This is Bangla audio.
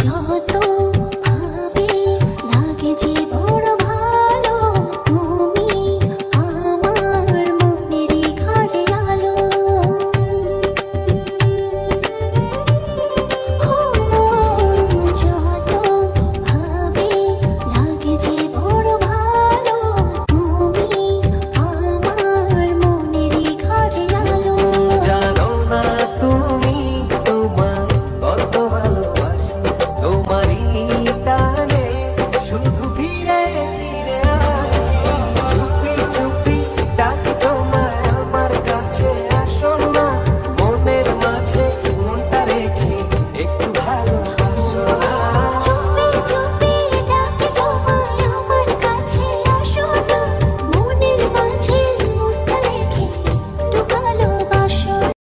যত ভাবে লাগে